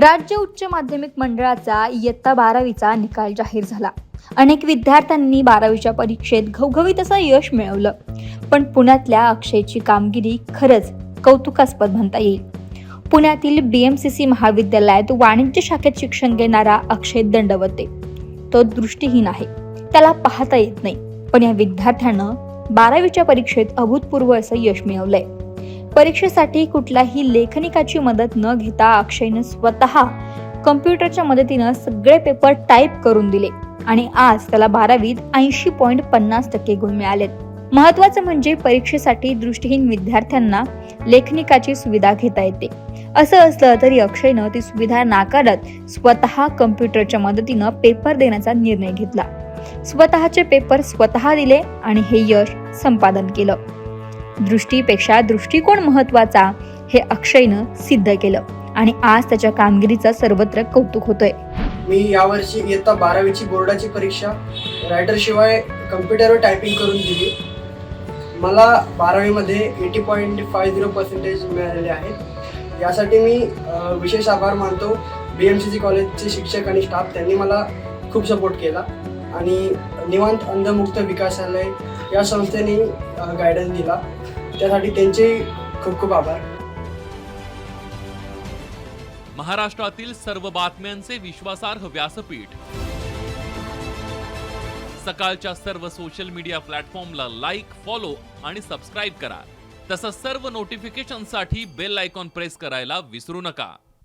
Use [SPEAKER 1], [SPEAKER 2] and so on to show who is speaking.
[SPEAKER 1] राज्य उच्च माध्यमिक मंडळाचा इयत्ता बारावीचा निकाल जाहीर झाला. अनेक विद्यार्थ्यांनी बारावीच्या परीक्षेत घवघवीत असं यश मिळवलं. पण पुण्यातल्या अक्षयची कामगिरी खरंच कौतुकास्पद म्हणता येईल. पुण्यातील बी एम सी सी महाविद्यालयात वाणिज्य शाखेत शिक्षण घेणारा अक्षय दंडवते. तो दृष्टीहीन आहे. त्याला पाहता येत नाही. पण या विद्यार्थ्यानं बारावीच्या परीक्षेत अभूतपूर्व असं यश मिळवलंय. परीक्षेसाठी कुठलाही लेखनिकाची मदत न घेता अक्षयनं स्वतः कम्प्युटरच्या मदतीनं सगळे पेपर टाईप करून दिले. आणि आज त्याला बारावीत ऐंशी पॉईंट पन्नास टक्के गुण मिळालेत. महत्वाचं म्हणजे परीक्षेसाठी दृष्टीहीन विद्यार्थ्यांना लेखनिकाची सुविधा घेता येते. असं असलं तरी अक्षयनं ती सुविधा नाकारत स्वतः कम्प्युटरच्या मदतीनं पेपर देण्याचा निर्णय घेतला. स्वतःचे पेपर स्वतः दिले आणि हे यश संपादन केलं. दृष्टीपेक्षा दृष्टिकोन महत्त्वाचा हे अक्षयनं सिद्ध केलं. आणि आज त्याच्या कामगिरीचं सर्वत्र कौतुक होतंय.
[SPEAKER 2] मी यावर्षी इयत्ता बारावीची बोर्डाची परीक्षा रायटर शिवाय कम्प्युटरवर टायपिंग करून दिली. मला बारावीमध्ये eighty point five zero percentage मिळालेले आहेत. यासाठी मी विशेष आभार मानतो बी एम सी सी कॉलेजचे शिक्षक आणि स्टाफ त्यांनी मला खूप सपोर्ट केला. आणि निवांत अंधमुक्त विकासालय या संस्थेने गायडन्स दिला. त्यासाठी त्यांचे खूप खूप आभार.
[SPEAKER 3] महाराष्ट्रातील सर्व बातम्यांचे विश्वासार्ह व्यासपीठ. सकाळच्या सर्व सोशल मीडिया प्लॅटफॉर्मला लाईक फॉलो आणि सबस्क्राईब करा. तसंच सर्व नोटिफिकेशनसाठी बेल आयकॉन प्रेस करायला विसरू नका.